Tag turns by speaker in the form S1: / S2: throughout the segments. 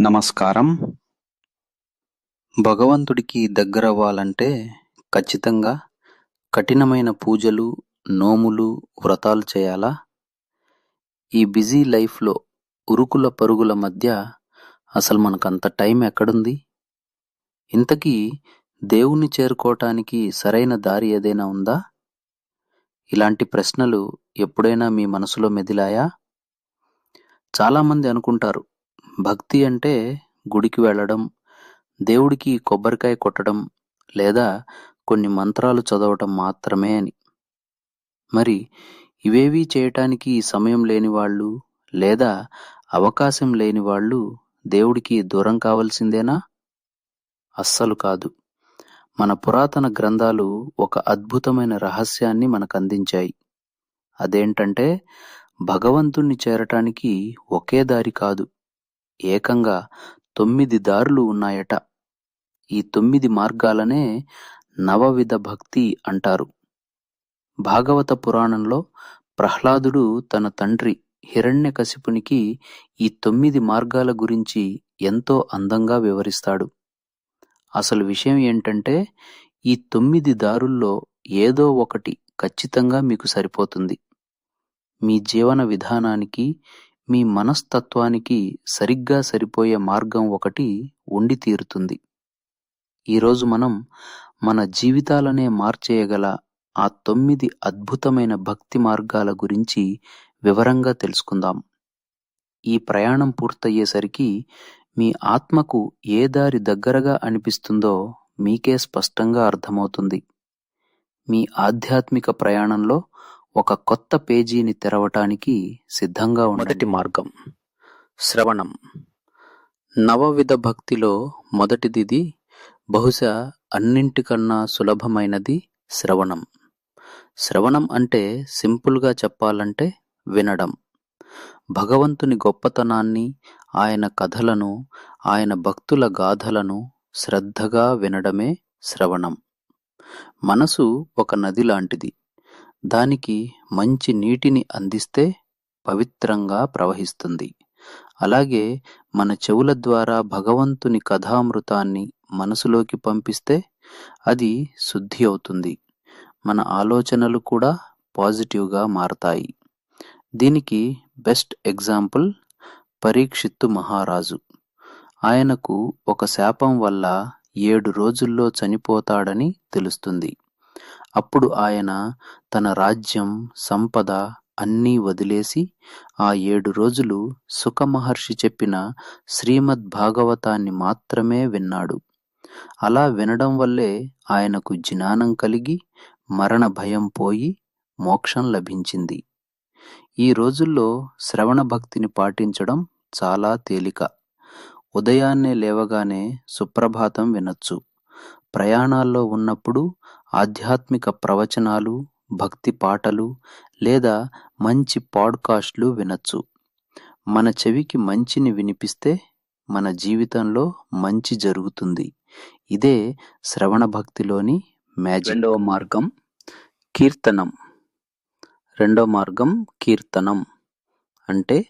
S1: నమస్కారం. భగవంతుడికి దగ్గరవ్వాలంటే ఖచ్చితంగా కఠినమైన పూజలు నోములు వ్రతాలు చేయాలా? ఈ బిజీ లైఫ్లో ఉరుకుల పరుగుల మధ్య అసలు మనకంత టైం ఎక్కడుంది? ఇంతకీ దేవుణ్ణి చేరుకోవటానికి సరైన దారి ఏదైనా ఉందా? ఇలాంటి ప్రశ్నలు ఎప్పుడైనా మీ మనసులో మెదిలాయా? చాలామంది అనుకుంటారు భక్తి అంటే గుడికి వెళ్ళడం దేవుడికి కొబ్బరికాయ కొట్టడం లేదా కొన్ని మంత్రాలు చదవటం మాత్రమే అని. మరి ఇవేవీ చేయటానికి సమయం లేని వాళ్ళు లేదా అవకాశం లేని వాళ్ళు దేవుడికి దూరం కావాల్సిందేనా? అస్సలు కాదు. మన పురాతన గ్రంథాలు ఒక అద్భుతమైన రహస్యాన్ని మనకు అందించాయి అదేంటంటే భగవంతుణ్ణి చేరటానికి ఒకే దారి కాదు. ఏకంగా తొమ్మిది దారులు ఉన్నాయట. ఈ తొమ్మిది మార్గాలనే నవవిధ భక్తి అంటారు. భాగవత పురాణంలో ప్రహ్లాదుడు తన తండ్రి హిరణ్యకశిపునికి ఈ తొమ్మిది మార్గాల గురించి ఎంతో అందంగా వివరిస్తాడు. అసలు విషయం ఏంటంటే ఈ తొమ్మిది దారుల్లో ఏదో ఒకటి ఖచ్చితంగా మీకు సరిపోతుంది. మీ జీవన విధానానికి మీ మనస్తత్వానికి సరిగ్గా సరిపోయే మార్గం ఒకటి ఉండి తీరుతుంది. ఈరోజు మనం మన జీవితాలనే మార్చేయగల ఆ తొమ్మిది అద్భుతమైన భక్తి మార్గాల గురించి వివరంగా తెలుసుకుందాం. ఈ ప్రయాణం పూర్తయ్యేసరికి మీ ఆత్మకు ఏ దారి దగ్గరగా అనిపిస్తుందో మీకే స్పష్టంగా అర్థమవుతుంది. మీ ఆధ్యాత్మిక ప్రయాణంలో ఒక కొత్త పేజీని తెరవటానికి సిద్ధంగా మొదటి మార్గం. శ్రవణం. నవవిధ భక్తిలో మొదటిదిది బహుశా అన్నింటికన్నా సులభమైనది శ్రవణం. శ్రవణం అంటే సింపుల్గా చెప్పాలంటే వినడం. భగవంతుని గొప్పతనాన్ని ఆయన కథలను ఆయన భక్తుల గాథలను శ్రద్ధగా వినడమే శ్రవణం. మనసు ఒక నది లాంటిది. దానికి మంచి నీటిని అందిస్తే పవిత్రంగా ప్రవహిస్తుంది. అలాగే మన చెవుల ద్వారా భగవంతుని కథామృతాన్ని మనసులోకి పంపిస్తే అది శుద్ధి అవుతుంది. మన ఆలోచనలు కూడా పాజిటివ్గా మారతాయి. దీనికి బెస్ట్ ఎగ్జాంపుల్ పరీక్షిత్తు మహారాజు. ఆయనకు ఒక శాపం వల్ల ఏడు రోజుల్లో చనిపోతాడని తెలుస్తుంది. అప్పుడు ఆయన తన రాజ్యం సంపద అన్నీ వదిలేసి ఆ ఏడు రోజులు సుఖమహర్షి చెప్పిన శ్రీమద్ భాగవతాన్ని మాత్రమే విన్నాడు. అలా వినడం వల్లే ఆయనకు జ్ఞానం కలిగి మరణ భయం పోయి మోక్షం లభించింది. ఈ రోజుల్లో శ్రవణ భక్తిని పాటించడం చాలా తేలిక. ఉదయాన్నే లేవగానే సుప్రభాతం వినొచ్చు. ప్రయాణాల్లో ఉన్నప్పుడు ఆధ్యాత్మిక ప్రవచనాలు భక్తి పాటలు లేదా మంచి పాడ్కాస్ట్లు వినొచ్చు. మన చెవికి మంచిని వినిపిస్తే మన జీవితంలో మంచి జరుగుతుంది. ఇదే శ్రవణ భక్తిలోని మ్యాజిక్. రెండవ మార్గం కీర్తనం. రెండో మార్గం కీర్తనం. అంటే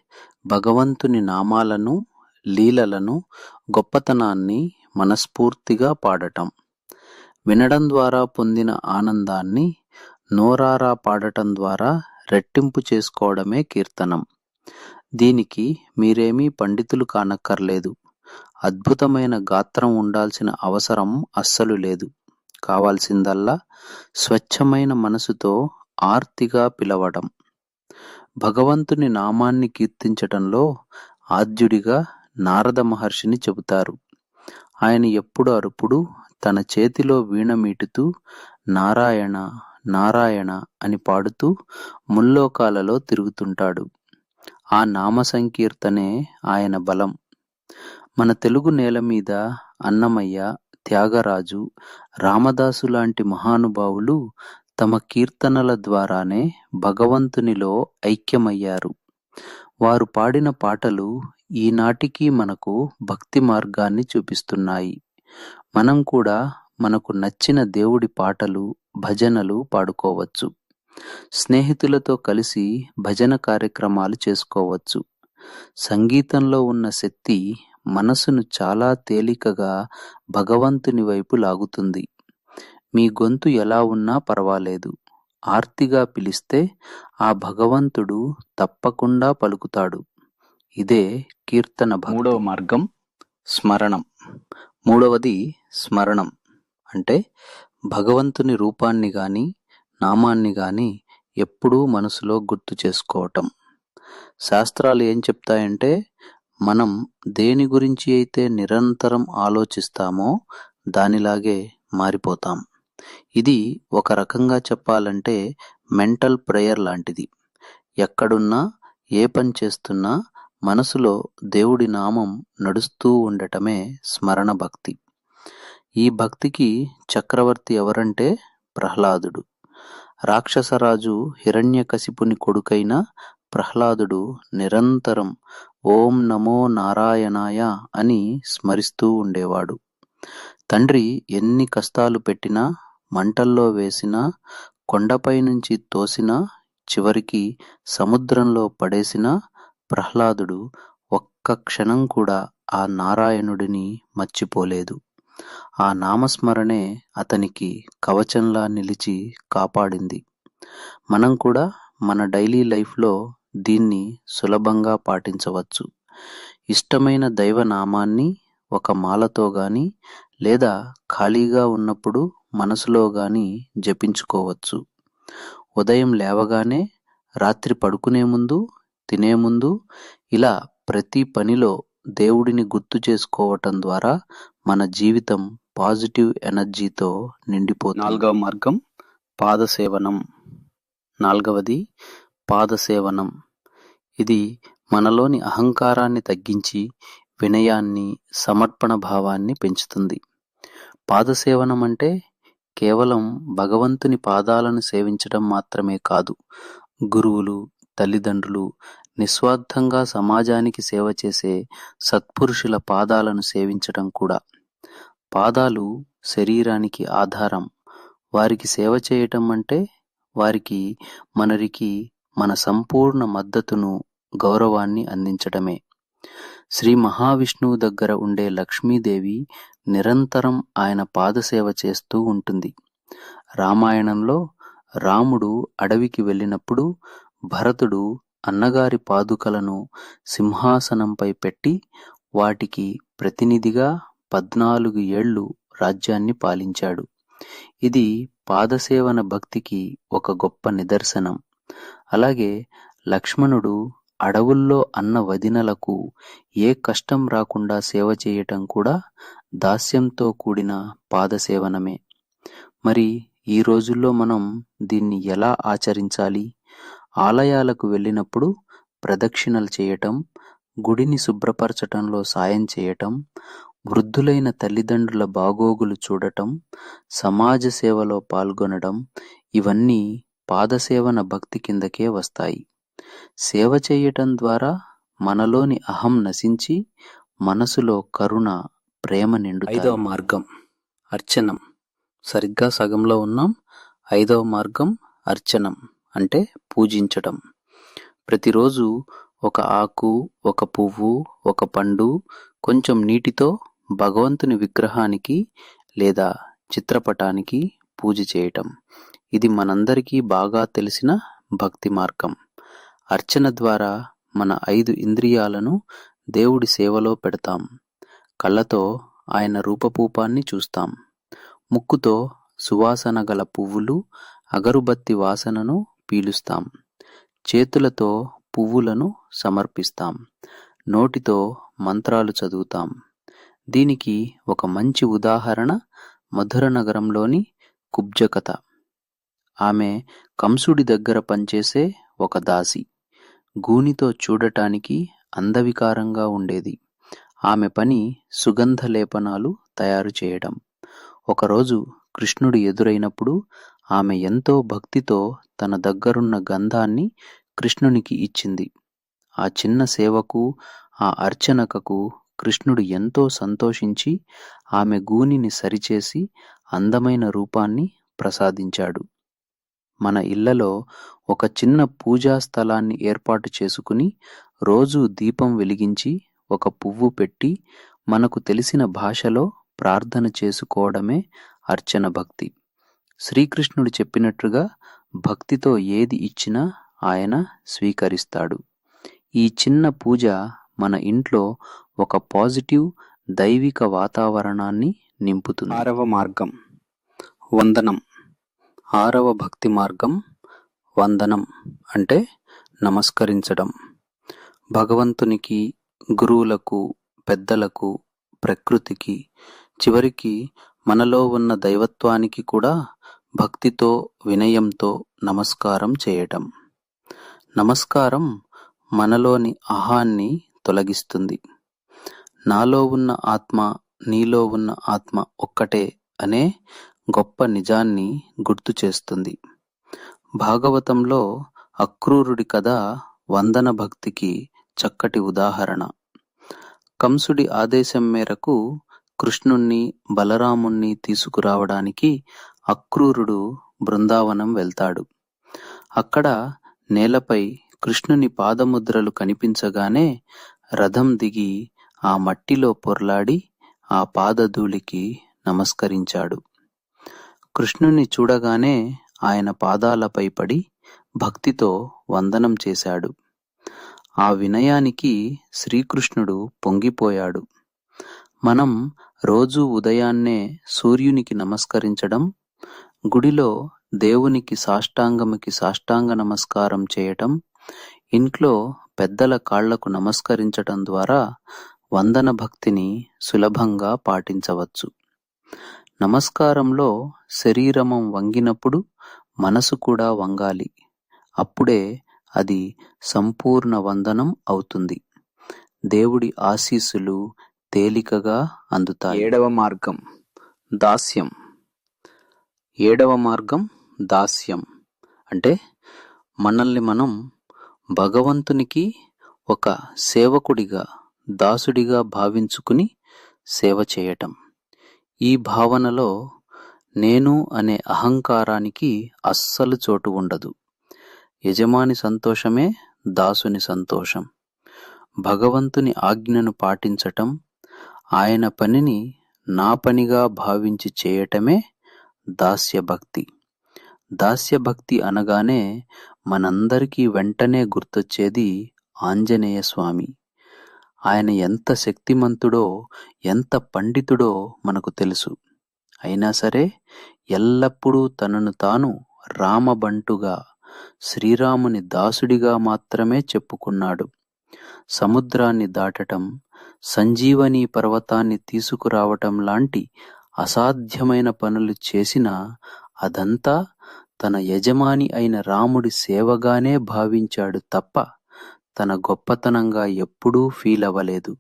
S1: భగవంతుని నామాలను లీలలను గొప్పతనాన్ని మనస్ఫూర్తిగా పాడటం. వినడం ద్వారా పొందిన ఆనందాన్ని నోరారా పాడటం ద్వారా రెట్టింపు చేసుకోవడమే కీర్తనం. దీనికి మీరేమీ పండితులు కానక్కర్లేదు. అద్భుతమైన గాత్రం ఉండాల్సిన అవసరం అస్సలు లేదు. కావాల్సిందల్లా స్వచ్ఛమైన మనసుతో ఆర్తిగా పిలవడం. భగవంతుని నామాన్ని కీర్తించటంలో ఆద్యుడిగా నారద మహర్షిని చెబుతారు. ఆయన ఎప్పుడు అరుపుడు తన చేతిలో వీణ మీటుతూ నారాయణ నారాయణ అని పాడుతూ ముల్లోకాలలో తిరుగుతుంటాడు. ఆ నామ సంకీర్తనే ఆయన బలం. మన తెలుగు నేల మీద అన్నమయ్య త్యాగరాజు రామదాసు లాంటి మహానుభావులు తమ కీర్తనల ద్వారానే భగవంతునిలో ఐక్యమయ్యారు. వారు పాడిన పాటలు ఈనాటికి మనకు భక్తి మార్గాన్ని చూపిస్తున్నాయి. మనం కూడా మనకు నచ్చిన దేవుడి పాటలు భజనలు పాడుకోవచ్చు. స్నేహితులతో కలిసి భజన కార్యక్రమాలు చేసుకోవచ్చు. సంగీతంలో ఉన్న శక్తి మనసును చాలా తేలికగా భగవంతుని వైపు లాగుతుంది. మీ గొంతు ఎలా ఉన్నా పర్వాలేదు. ఆర్తిగా పిలిస్తే ఆ భగవంతుడు తప్పకుండా పలుకుతాడు. ఇదే కీర్తన మూడవ మార్గం స్మరణం. మూడవది స్మరణం. అంటే భగవంతుని రూపాన్ని కానీ నామాన్ని కానీ ఎప్పుడూ మనసులో గుర్తు చేసుకోవటం. శాస్త్రాలు ఏం చెప్తాయంటే మనం దేని గురించి అయితే నిరంతరం ఆలోచిస్తామో దానిలాగే మారిపోతాం. ఇది ఒక రకంగా చెప్పాలంటే మెంటల్ ప్రేయర్ లాంటిది. ఎక్కడున్నా ఏ పని చేస్తున్నా మనసులో దేవుడి నామం నడుస్తూ ఉండటమే స్మరణ భక్తి. ఈ భక్తికి చక్రవర్తి ఎవరంటే ప్రహ్లాదుడు. రాక్షసరాజు హిరణ్యకశిపుని కొడుకైన ప్రహ్లాదుడు నిరంతరం ఓం నమో నారాయణాయ అని స్మరిస్తూ ఉండేవాడు. తండ్రి ఎన్ని కష్టాలు పెట్టినా మంటల్లో వేసినా కొండపై నుంచి తోసినా చివరికి సముద్రంలో పడేసినా ప్రహ్లాదుడు ఒక్క క్షణం కూడా ఆ నారాయణుడిని మర్చిపోలేదు. ఆ నామస్మరణే అతనికి కవచంలా నిలిచి కాపాడింది. మనం కూడా మన డైలీ లైఫ్లో దీన్ని సులభంగా పాటించవచ్చు. ఇష్టమైన దైవనామాన్ని ఒక మాలతో గాని లేదా ఖాళీగా ఉన్నప్పుడు మనసులో గాని జపించుకోవచ్చు. ఉదయం లేవగానే రాత్రి పడుకునే ముందు తినే ముందు ఇలా ప్రతి పనిలో దేవుడిని గుర్తు చేసుకోవటం ద్వారా మన జీవితం పాజిటివ్ ఎనర్జీతో నిండిపోతుంది. నాలుగవ మార్గం పాదసేవనం. నాలుగవది పాదసేవనం. ఇది మనలోని అహంకారాన్ని తగ్గించి వినయాన్ని సమర్పణ భావాన్ని పెంచుతుంది. పాదసేవనం అంటే కేవలం భగవంతుని పాదాలను సేవించడం మాత్రమే కాదు గురువులు తల్లిదండ్రులు నిస్వార్థంగా సమాజానికి సేవ చేసే సత్పురుషుల పాదాలను సేవించటం కూడా. పాదాలు శరీరానికి ఆధారం. వారికి సేవ చేయటం అంటే వారికి మనరికి మన సంపూర్ణ మద్దతును గౌరవాన్ని అందించటమే. శ్రీ మహావిష్ణువు దగ్గర ఉండే లక్ష్మీదేవి నిరంతరం ఆయన పాదసేవ చేస్తూ ఉంటుంది. రామాయణంలో రాముడు అడవికి వెళ్ళినప్పుడు భరతుడు అన్నగారి పాదుకలను సింహాసనంపై పెట్టి వాటికి ప్రతినిధిగా పద్నాలుగు ఏళ్ళు రాజ్యాన్ని పాలించాడు. ఇది పాదసేవన భక్తికి ఒక గొప్ప నిదర్శనం. అలాగే లక్ష్మణుడు అడవుల్లో అన్న వదినలకు ఏ కష్టం రాకుండా సేవ చేయటం కూడా దాస్యంతో కూడిన పాదసేవనమే. మరి ఈ రోజుల్లో మనం దీన్ని ఎలా ఆచరించాలి? ఆలయాలకు వెళ్ళినప్పుడు ప్రదక్షిణలు చేయటం గుడిని శుభ్రపరచటంలో సాయం చేయటం వృద్ధులైన తల్లిదండ్రుల బాగోగులు చూడటం సమాజ సేవలో పాల్గొనడం ఇవన్నీ పాదసేవన భక్తి కిందకే వస్తాయి. సేవ చేయటం ద్వారా మనలోని అహం నశించి మనసులో కరుణ ప్రేమ నిండు ఐదవ మార్గం అర్చనం. సరిగ్గా సగంలో ఉన్నాం. ఐదవ మార్గం అర్చనం. అంటే పూజించటం ప్రతిరోజు ఒక ఆకు ఒక పువ్వు ఒక పండు కొంచెం నీటితో భగవంతుని విగ్రహానికి లేదా చిత్రపటానికి పూజ చేయటం. ఇది మనందరికీ బాగా తెలిసిన భక్తి మార్గం. అర్చన ద్వారా మన ఐదు ఇంద్రియాలను దేవుడి సేవలో పెడతాం. కళ్ళతో ఆయన రూపపూపాన్ని చూస్తాం. ముక్కుతో సువాసన గల పువ్వులు అగరుబత్తి వాసనను పీలుస్తాం. చేతులతో పువ్వులను సమర్పిస్తాం. నోటితో మంత్రాలు చదువుతాం. దీనికి ఒక మంచి ఉదాహరణ మధుర నగరంలోని కుబ్జ కథ ఆమె కంసుడి దగ్గర పనిచేసే ఒక దాసి. గూనితో చూడటానికి అందవికారంగా ఉండేది. ఆమె పని సుగంధ లేపనాలు తయారు చేయడం. ఒకరోజు కృష్ణుడు ఎదురైనప్పుడు ఆమె ఎంతో భక్తితో తన దగ్గరున్న గంధాన్ని కృష్ణునికి ఇచ్చింది. ఆ చిన్న సేవకు ఆ అర్చనకకు కృష్ణుడు ఎంతో సంతోషించి ఆమె గూనిని సరిచేసి అందమైన రూపాన్ని ప్రసాదించాడు. మన ఇళ్ళలో ఒక చిన్న పూజా స్థలాన్ని ఏర్పాటు చేసుకుని రోజూ దీపం వెలిగించి
S2: ఒక పువ్వు పెట్టి మనకు తెలిసిన భాషలో ప్రార్థన చేసుకోవడమే అర్చన భక్తి. శ్రీకృష్ణుడు చెప్పినట్లుగా భక్తితో ఏది ఇచ్చినా ఆయన స్వీకరిస్తాడు. ఈ చిన్న పూజ మన ఇంట్లో ఒక పాజిటివ్ దైవిక వాతావరణాన్ని నింపుతుంది.
S1: ఆరవ మార్గం. వందనం. ఆరవ భక్తి మార్గం వందనం అంటే నమస్కరించడం. భగవంతునికి గురువులకు పెద్దలకు ప్రకృతికి చివరికి మనలో ఉన్న దైవత్వానికి కూడా భక్తితో వినయంతో నమస్కారం చేయటం. నమస్కారం మనలోని అహాన్ని తొలగిస్తుంది. నాలో ఉన్న ఆత్మ నీలో ఉన్న ఆత్మ ఒక్కటే అనే గొప్ప నిజాన్ని గుర్తు చేస్తుంది. భాగవతంలో అక్రూరుడి కథ వందన భక్తికి చక్కటి ఉదాహరణ. కంసుడి ఆదేశం మేరకు కృష్ణుణ్ణి బలరాముణ్ణి తీసుకురావడానికి అక్రూరుడు బృందావనం వెళ్తాడు. అక్కడ నేలపై కృష్ణుని పాదముద్రలు కనిపించగానే రథం దిగి ఆ మట్టిలో పొర్లాడి ఆ పాదధూళికి నమస్కరించాడు. కృష్ణుని చూడగానే ఆయన పాదాలపై పడి భక్తితో వందనం చేశాడు. ఆ వినయానికి శ్రీకృష్ణుడు పొంగిపోయాడు. మనం రోజు ఉదయాన్నే సూర్యునికి నమస్కరించడం గుడిలో దేవునికి సాష్టాంగముకి సాష్టాంగ నమస్కారం చేయటం ఇంట్లో పెద్దల కాళ్ళకు నమస్కరించటం ద్వారా వందన భక్తిని సులభంగా పాటించవచ్చు. నమస్కారంలో శరీరమం వంగినప్పుడు మనసు కూడా వంగాలి. అప్పుడే అది సంపూర్ణ వందనం అవుతుంది. దేవుడి ఆశీస్సులు తేలికగా అందుతాయి. ఏడవ మార్గం దాస్యం. ఏడవ మార్గం దాస్యం. అంటే మనల్ని మనం భగవంతునికి ఒక సేవకుడిగా దాసుడిగా భావించుకుని సేవ చేయటం. ఈ భావనలో నేను అనే అహంకారానికి అస్సలు చోటు ఉండదు. యజమాని సంతోషమే దాసుని సంతోషం. భగవంతుని ఆజ్ఞను పాటించటం ఆయన పనిని నా పనిగా భావించి చేయటమే దాస్యభక్తి. దాస్యభక్తి అనగానే మనందరికీ వెంటనే గుర్తొచ్చేది ఆంజనేయ స్వామి ఆయన ఎంత శక్తిమంతుడో ఎంత పండితుడో మనకు తెలుసు. అయినా సరే ఎల్లప్పుడూ తనను తాను రామబంటుగా శ్రీరాముని దాసుడిగా మాత్రమే చెప్పుకున్నాడు. సముద్రాన్ని దాటటం సంజీవని పర్వతాన్ని తీసుకురావటం లాంటి అసాధ్యమైన పనులు చేసినా అదంతా తన యజమాని అయిన రాముడి సేవగానే భావించాడు తప్ప తన గొప్పతనంగా ఎప్పుడూ ఫీల్ అవ్వలేదు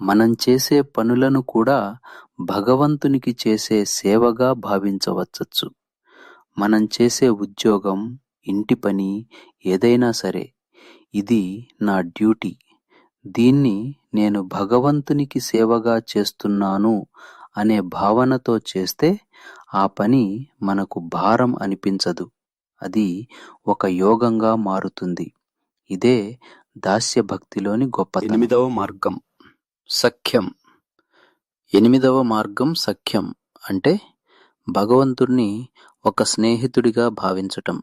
S1: మనం చేసే పనులను కూడా భగవంతునికి చేసే సేవగా భావించవచ్చచ్చు. మనం చేసే ఉద్యోగం ఇంటి పని ఏదైనా సరే ఇది నా డ్యూటీ. దీన్ని నేను భగవంతునికి సేవగా చేస్తున్నాను అనే భావనతో చేస్తే ఆ పని మనకు భారం అనిపించదు. అది ఒక యోగంగా మారుతుంది. ఇదే దాస్య భక్తిలోని గొప్ప
S2: ఎనిమిదవ మార్గం. సఖ్యం. ఎనిమిదవ మార్గం సఖ్యం అంటే భగవంతుణ్ణి ఒక స్నేహితుడిగా భావించటం.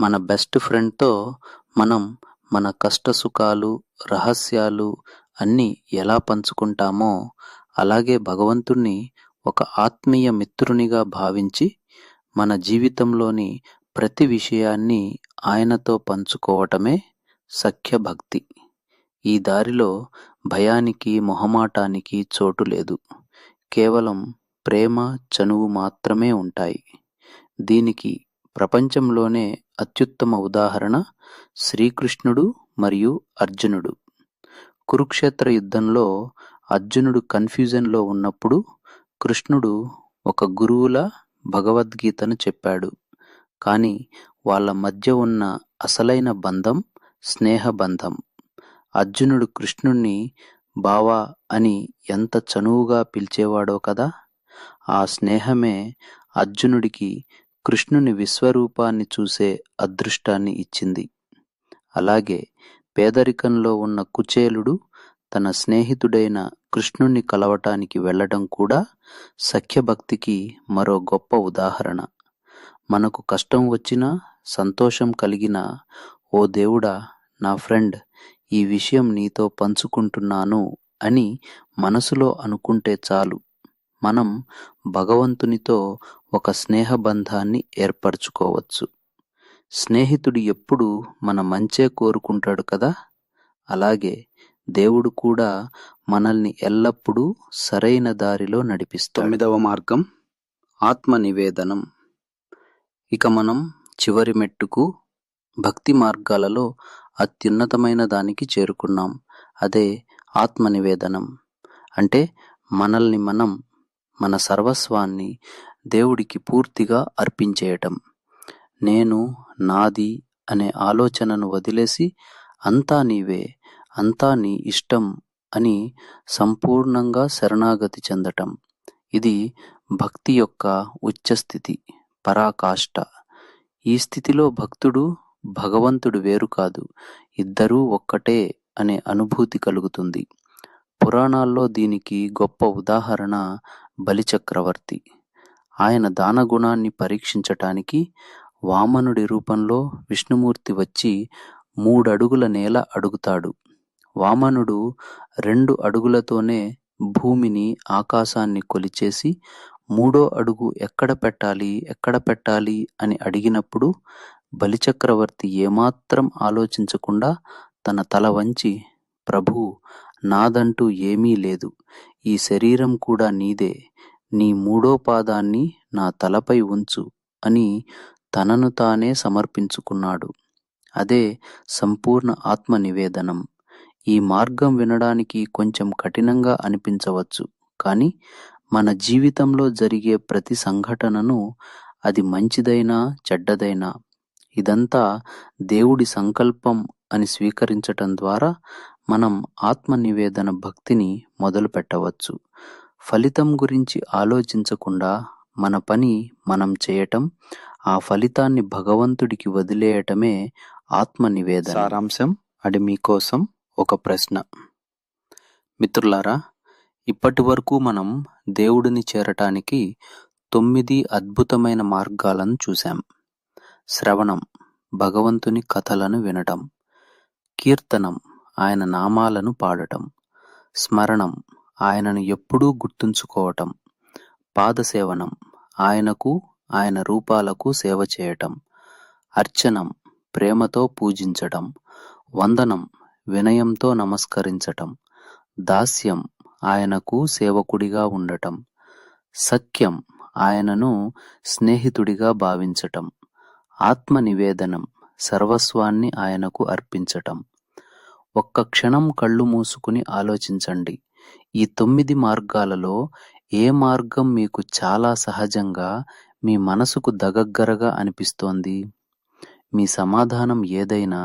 S2: మన బెస్ట్ ఫ్రెండ్తో మనం మన కష్ట సుఖాలు రహస్యాలు అన్నీ ఎలా పంచుకుంటామో అలాగే భగవంతుణ్ణి ఒక ఆత్మీయ మిత్రునిగా భావించి మన జీవితంలోని ప్రతి విషయాన్ని ఆయనతో పంచుకోవటమే సఖ్య భక్తి. ఈ దారిలో భయానికి మొహమాటానికి చోటు లేదు. కేవలం ప్రేమ చనువు మాత్రమే ఉంటాయి. దీనికి ప్రపంచంలోనే అత్యుత్తమ ఉదాహరణ శ్రీకృష్ణుడు మరియు అర్జునుడు. కురుక్షేత్ర యుద్ధంలో అర్జునుడు కన్ఫ్యూజన్లో ఉన్నప్పుడు కృష్ణుడు ఒక గురువుల భగవద్గీతను చెప్పాడు. కానీ వాళ్ళ మధ్య ఉన్న అసలైన బంధం స్నేహబంధం అర్జునుడు కృష్ణుణ్ణి బావా అని ఎంత చనువుగా పిలిచేవాడో కదా! ఆ స్నేహమే అర్జునుడికి కృష్ణుని విశ్వరూపాన్ని చూసే అదృష్టాన్ని ఇచ్చింది. అలాగే పేదరికంలో ఉన్న కుచేలుడు
S1: తన స్నేహితుడైన కృష్ణుణ్ణి కలవటానికి వెళ్ళడం కూడా సఖ్యభక్తికి మరో గొప్ప ఉదాహరణ. మనకు కష్టం వచ్చినా సంతోషం కలిగిన ఓ దేవుడా నా ఫ్రెండ్ ఈ విషయం నీతో పంచుకుంటున్నాను అని మనసులో అనుకుంటే చాలు. మనం భగవంతునితో ఒక స్నేహబంధాన్ని ఏర్పరచుకోవచ్చు. స్నేహితుడు ఎప్పుడు మన మంచే కోరుకుంటాడు కదా? అలాగే దేవుడు కూడా మనల్ని ఎల్లప్పుడూ సరైన దారిలో నడిపిస్తాడు. తొమ్మిదవ మార్గం ఆత్మ నివేదనం. ఇక మనం చివరి మెట్టుకు భక్తి మార్గాలలో అత్యున్నతమైన దానికి చేరుకున్నాం. అదే ఆత్మ నివేదనం. అంటే మనల్ని మనం మన సర్వస్వాన్ని దేవుడికి పూర్తిగా అర్పించేయటం. నేను నాది అనే ఆలోచనను వదిలేసి అంతా నీవే అంతా నీ ఇష్టం అని సంపూర్ణంగా శరణాగతి చెందటం. ఇది భక్తి యొక్క ఉచ్చస్థితి పరాకాష్ట. ఈ స్థితిలో భక్తుడు భగవంతుడు వేరు కాదు ఇద్దరూ ఒక్కటే అనే అనుభూతి కలుగుతుంది. పురాణాల్లో దీనికి గొప్ప ఉదాహరణ బలిచక్రవర్తి. ఆయన దానగుణాన్ని పరీక్షించటానికి వామనుడి రూపంలో విష్ణుమూర్తి వచ్చి మూడడుగుల నేల అడుగుతాడు. వామనుడు రెండు అడుగులతోనే భూమిని ఆకాశాన్ని కొలిచేసి మూడో అడుగు ఎక్కడ పెట్టాలి ఎక్కడ పెట్టాలి అని అడిగినప్పుడు బలిచక్రవర్తి ఏమాత్రం ఆలోచించకుండా తన తల వంచి ప్రభు నాదంటూ ఏమీ లేదు. ఈ శరీరం కూడా నీదే. నీ మూడో పాదాన్ని నా తలపై ఉంచు అని తనను తానే సమర్పించుకున్నాడు. అదే సంపూర్ణ ఆత్మ నివేదనం ఈ మార్గం వినడానికి కొంచెం కఠినంగా అనిపించవచ్చు కానీ మన జీవితంలో జరిగే ప్రతి సంఘటనను అది మంచిదైనా చెడ్డదైనా ఇదంతా దేవుడి సంకల్పం అని స్వీకరించటం ద్వారా మనం ఆత్మ నివేదన భక్తిని మొదలు పెట్టవచ్చు ఫలితం గురించి ఆలోచించకుండా మన పని మనం చేయటం ఆ ఫలితాన్ని భగవంతుడికి వదిలేయటమే ఆత్మ నివేదన సారాంశం అది మీకోసం ఒక ప్రశ్న. మిత్రులారా ఇప్పటి వరకు మనం దేవుడిని చేరటానికి తొమ్మిది అద్భుతమైన మార్గాలను చూశాం. శ్రవణం భగవంతుని కథలను వినటం కీర్తనం ఆయన నామాలను పాడటం స్మరణం ఆయనను ఎప్పుడూ గుర్తుంచుకోవటం పాదసేవనం ఆయనకు ఆయన రూపాలకు సేవ చేయటం అర్చనం ప్రేమతో పూజించటం వందనం వినయంతో నమస్కరించటం దాస్యం ఆయనకు సేవకుడిగా ఉండటం సఖ్యం ఆయనను స్నేహితుడిగా భావించటం ఆత్మ నివేదనం సర్వస్వాన్ని ఆయనకు అర్పించటం. ఒక్క క్షణం కళ్ళు మూసుకుని ఆలోచించండి. ఈ తొమ్మిది మార్గాలలో ఏ మార్గం మీకు చాలా సహజంగా మీ మనసుకు దగ్గరగా అనిపిస్తోంది? మీ సమాధానం ఏదైనా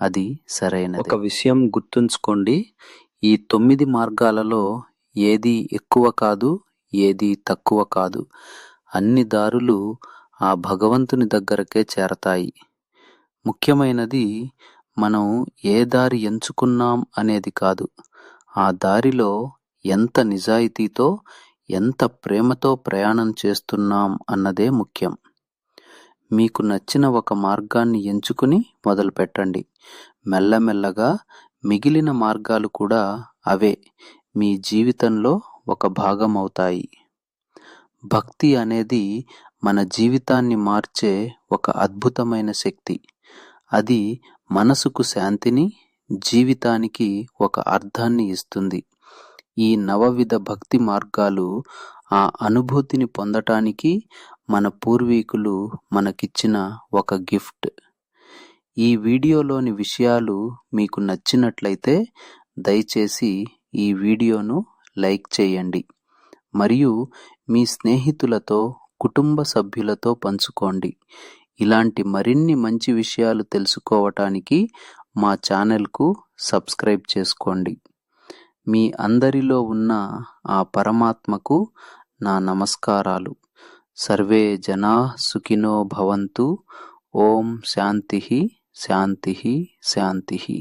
S1: అది సరైనది. ఒక విషయం గుర్తుంచుకోండి. ఈ తొమ్మిది మార్గాలలో ఏది ఎక్కువ కాదు ఏది తక్కువ కాదు. అన్ని దారులు ఆ భగవంతుని దగ్గరకే చేరతాయి. ముఖ్యమైనది మనం ఏ దారి ఎంచుకున్నాం అనేది కాదు. ఆ దారిలో ఎంత నిజాయితీతో ఎంత ప్రేమతో ప్రయాణం చేస్తున్నాం అన్నదే ముఖ్యం. మీకు నచ్చిన ఒక మార్గాన్ని ఎంచుకుని మొదలుపెట్టండి. మెల్లమెల్లగా మిగిలిన మార్గాలు కూడా అవే మీ జీవితంలో ఒక భాగం అవుతాయి భక్తి అనేది మన జీవితాన్ని మార్చే ఒక అద్భుతమైన శక్తి. అది మనసుకు శాంతిని జీవితానికి ఒక అర్థాన్ని ఇస్తుంది. ఈ నవవిధ భక్తి మార్గాలు ఆ అనుభూతిని పొందటానికి మన పూర్వీకులు మనకిచ్చిన ఒక గిఫ్ట్. ఈ వీడియోలోని విషయాలు మీకు నచ్చినట్లయితే దయచేసి ఈ వీడియోను లైక్ చేయండి. మరియు మీ స్నేహితులతో కుటుంబ సభ్యులతో పంచుకోండి. ఇలాంటి మరిన్ని మంచి విషయాలు తెలుసుకోవటానికి మా ఛానల్కు సబ్స్క్రైబ్ చేసుకోండి. మీ అందరిలో ఉన్న ఆ పరమాత్మకు నా నమస్కారాలు. సర్వే జనా సుఖినో భవంతు. ఓం శాంతి శాంతి శాంతి.